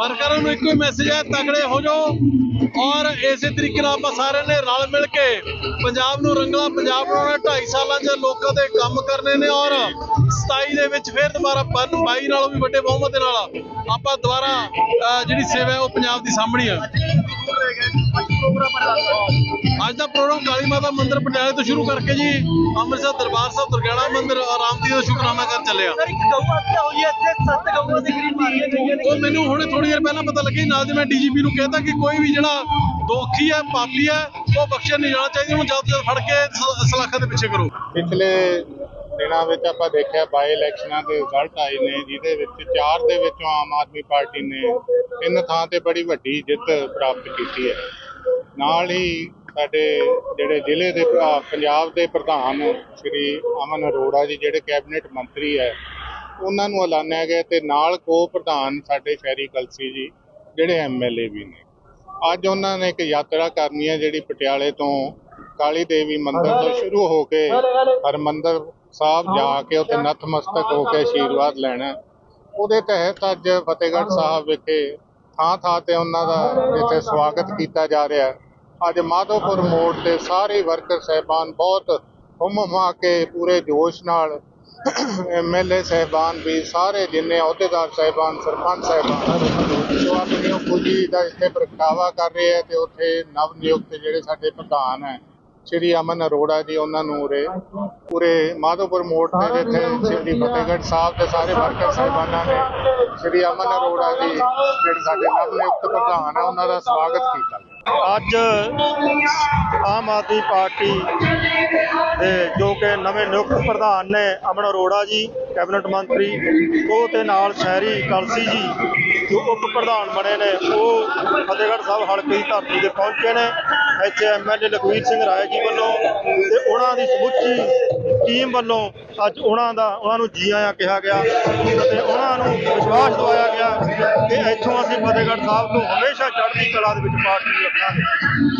ਵਰਕਰਾਂ ਨੂੰ ਇੱਕੋ ਹੀ ਮੈਸੇਜ ਹੈ, ਤਕੜੇ ਹੋ ਜਾਓ। ਔਰ ਇਸੇ ਤਰੀਕੇ ਨਾਲ ਆਪਾਂ ਸਾਰਿਆਂ ਨੇ ਰਲ ਮਿਲ ਕੇ ਪੰਜਾਬ ਨੂੰ ਰੰਗਲਾ, ਪੰਜਾਬ ਬਣਾਉਣਾ 2.5 ਸਾਲਾਂ 'ਚ ਲੋਕਾਂ ਦੇ ਕੰਮ ਕਰਨੇ ਨੇ ਔਰ 27 ਦੇ ਵਿੱਚ ਫਿਰ ਦੁਬਾਰਾ 22 ਨਾਲੋਂ ਵੀ ਵੱਡੇ ਬਹੁਮਤ ਦੇ ਨਾਲ ਆਪਾਂ ਦੁਬਾਰਾ ਜਿਹੜੀ ਸੇਵਾ ਹੈ ਉਹ ਪੰਜਾਬ ਦੀ ਸਾਹਮਣੀ ਆ ਅੱਜ ਦਾ ਪ੍ਰੋਗਰਾਮ ਕਾਲੀ ਮਾਤਾ ਮੰਦਿਰ ਪਟਿਆਲੇ ਤੋਂ ਸ਼ੁਰੂ ਕਰਕੇ ਜੀ ਅੰਮ੍ਰਿਤਸਰ ਦਰਬਾਰ ਸਾਹਿਬ ਦੁਰਗਿਆਣਾ ਮੰਦਿਰ ਆਮਤੀ ਦਾ ਸ਼ੁਕਰਾਨਾ ਕਰ ਚੱਲਿਆ। ਸਰ ਇੱਕ ਗਊ ਹੱਤਿਆ ਹੋਈ ਹੈ? ਇੱਥੇ ਸੱਤ ਗਊਆਂ ਦੀ ਗਰੀਬ ਮਾਰੀਆਂ ਗਈਆਂ ਨੇ। ਉਹ ਮੈਨੂੰ ਹੁਣੇ ਥੋੜੀ ਦੇਰ ਪਹਿਲਾਂ ਪਤਾ ਲੱਗਿਆ ਨਾਲ ਦੇ ਮੈਂ ਡੀਜੀਪੀ ਨੂੰ ਕਹਿਤਾ ਕਿ ਕੋਈ ਵੀ ਜਿਹੜਾ ਦੋਖੀ ਹੈ ਪਾਪੀ ਹੈ ਉਹ ਬਖਸ਼ਿਆ ਨਹੀਂ ਜਾਣਾ ਚਾਹੀਦਾ ਉਹਨੂੰ ਜਲਦ ਤੋਂ ਜਲਦ ਫੜ ਕੇ ਸਲਾਖਾਂ ਦੇ ਪਿੱਛੇ ਕਰੋ। ਪਿਛਲੇ ਦਿਨਾਂ ਵਿੱਚ ਆਪਾਂ ਦੇਖਿਆ ਬਾਈ ਇਲੈਕਸ਼ਨਾਂ ਦੇ ਰਿਜ਼ਲਟ ਆਏ ਨੇ ਜਿਹਦੇ ਵਿੱਚ ਚਾਰ ਦੇ ਵਿੱਚੋਂ ਆਮ ਆਦਮੀ ਪਾਰਟੀ ਨੇ ਤਿੰਨ ਥਾਂ ਤੇ ਬੜੀ ਵੱਡੀ ਜਿੱਤ ਪ੍ਰਾਪਤ ਕੀਤੀ ਹੈ। ਨਾਲ ਹੀ ਸਾਡੇ ਜਿਹੜੇ ਜ਼ਿਲ੍ਹੇ ਦੇ ਪੰਜਾਬ ਦੇ ਪ੍ਰਧਾਨ ਸ਼੍ਰੀ ਅਮਨ ਅਰੋੜਾ ਜੀ ਜਿਹੜੇ ਕੈਬਨਿਟ ਮੰਤਰੀ ਹੈ ਉਹਨਾਂ ਨੂੰ ਐਲਾਨਿਆ ਗਿਆ ਤੇ ਨਾਲ ਕੋ ਪ੍ਰਧਾਨ ਸਾਡੇ ਸ਼ਹਿਰੀ ਕਲਸੀ ਜੀ ਜਿਹੜੇ ਐਮਐਲਏ ਵੀ ਨੇ। ਅੱਜ ਉਹਨਾਂ ਨੇ ਇੱਕ ਯਾਤਰਾ ਕਰਨੀ ਹੈ ਜਿਹੜੀ ਪਟਿਆਲੇ ਤੋਂ ਕਾਲੀ ਦੇਵੀ ਮੰਦਿਰ ਤੋਂ ਸ਼ੁਰੂ ਹੋ ਕੇ ਹਰਮੰਦਰ ਸਾਹਿਬ ਜਾ ਕੇ ਉੱਥੇ ਨਤਮਸਤਕ ਹੋ ਕੇ ਆਸ਼ੀਰਵਾਦ ਲੈਣਾ। ਉਹਦੇ ਤਹਿਤ ਅੱਜ ਫਤਿਹਗੜ੍ਹ ਸਾਹਿਬ ਵਿਖੇ ਥਾਂ ਥਾਂ ਤੇ ਉਹਨਾਂ ਦਾ ਜਿੱਥੇ ਸਵਾਗਤ ਕੀਤਾ ਜਾ ਰਿਹਾ ਅੱਜ ਮਾਧੋਪੁਰ ਮੋੜ ਤੇ ਸਾਰੇ ਵਰਕਰ ਸਹਿਬਾਨ ਬਹੁਤ ਹੁੰਮ ਹੁਮਾ ਕੇ ਪੂਰੇ ਜੋਸ਼ ਨਾਲ ਐਮਐਲਏ ਸਹਿਬਾਨ ਵੀ ਸਾਰੇ ਜਿੰਨੇ ਅਹੁਦੇਦਾਰ ਸਹਿਬਾਨ ਸਰਪੰਚ ਸਹਿਬਾਨ ਜੋ ਆਪਣੀ ਖੁਸ਼ੀ ਦਾ ਇੱਥੇ ਪ੍ਰਗਟਾਵਾ ਕਰ ਰਹੇ ਹੈ ਤੇ ਉੱਥੇ ਨਵ ਨਿਯੁਕਤ ਜਿਹੜੇ ਸਾਡੇ ਪ੍ਰਧਾਨ ਹੈ ਸ਼੍ਰੀ ਅਮਨ ਅਰੋੜਾ ਜੀ, ਉਹਨਾਂ ਨੂੰ ਉਰੇ, ਪੂਰੇ ਮਾਧੋਪੁਰ ਮੋੜ ਤੇ ਜਿੱਥੇ ਸ਼੍ਰੀ ਫਤਿਹਗੜ੍ਹ ਸਾਹਿਬ ਦੇ ਸਾਰੇ ਵਰਕਰ ਸਾਹਿਬਾਨਾਂ ਨੇ ਸ਼੍ਰੀ ਅਮਨ ਅਰੋੜਾ ਜੀ, ਜਿਹੜੇ ਸਾਡੇ ਨਵ ਨਿਯੁਕਤ ਪ੍ਰਧਾਨ ਹੈ ਉਹਨਾਂ ਦਾ ਸਵਾਗਤ ਕੀਤਾ। ਅੱਜ ਆਮ ਆਦਮੀ ਪਾਰਟੀ ਦੇ ਜੋ ਕਿ ਨਵੇਂ ਨਿਯੁਕਤ ਪ੍ਰਧਾਨ ਨੇ ਅਮਨ ਅਰੋੜਾ ਜੀ, ਕੈਬਨਿਟ ਮੰਤਰੀ, ਉਹ ਤੇ ਨਾਲ ਸ਼ਹਿਰੀ ਕਲਸੀ ਜੀ, ਜੋ ਉਪ ਪ੍ਰਧਾਨ ਬਣੇ ਨੇ, ਉਹ ਫਤਿਹਗੜ੍ਹ ਸਾਹਿਬ ਹਲਕੇ ਦੀ ਧਰਤੀ ਤੇ ਪਹੁੰਚੇ ਨੇ। ਇੱਥੇ ਐਮਐਲਏ ਲਖਵੀਰ ਸਿੰਘ ਰਾਏ ਜੀ ਵੱਲੋਂ ਤੇ ਉਹਨਾਂ ਦੀ ਸਮੁੱਚੀ ਟੀਮ ਵੱਲੋਂ ਅੱਜ ਉਹਨਾਂ ਦਾ, ਉਹਨਾਂ ਨੂੰ ਜੀ ਆਇਆਂ ਕਿਹਾ ਗਿਆ ਤੇ ਉਹਨਾਂ ਨੂੰ ਵਿਸ਼ਵਾਸ ਦਿਵਾਇਆ ਗਿਆ ਕਿ ਇੱਥੋਂ ਅਸੀਂ ਫਤਿਹਗੜ੍ਹ ਸਾਹਿਬ ਤੋਂ ਹਮੇਸ਼ਾ ਚੜ੍ਹਦੀ ਕਲਾ ਦੇ ਵਿੱਚ ਪਾਰਟੀ ਰੱਖਾਂਗੇ।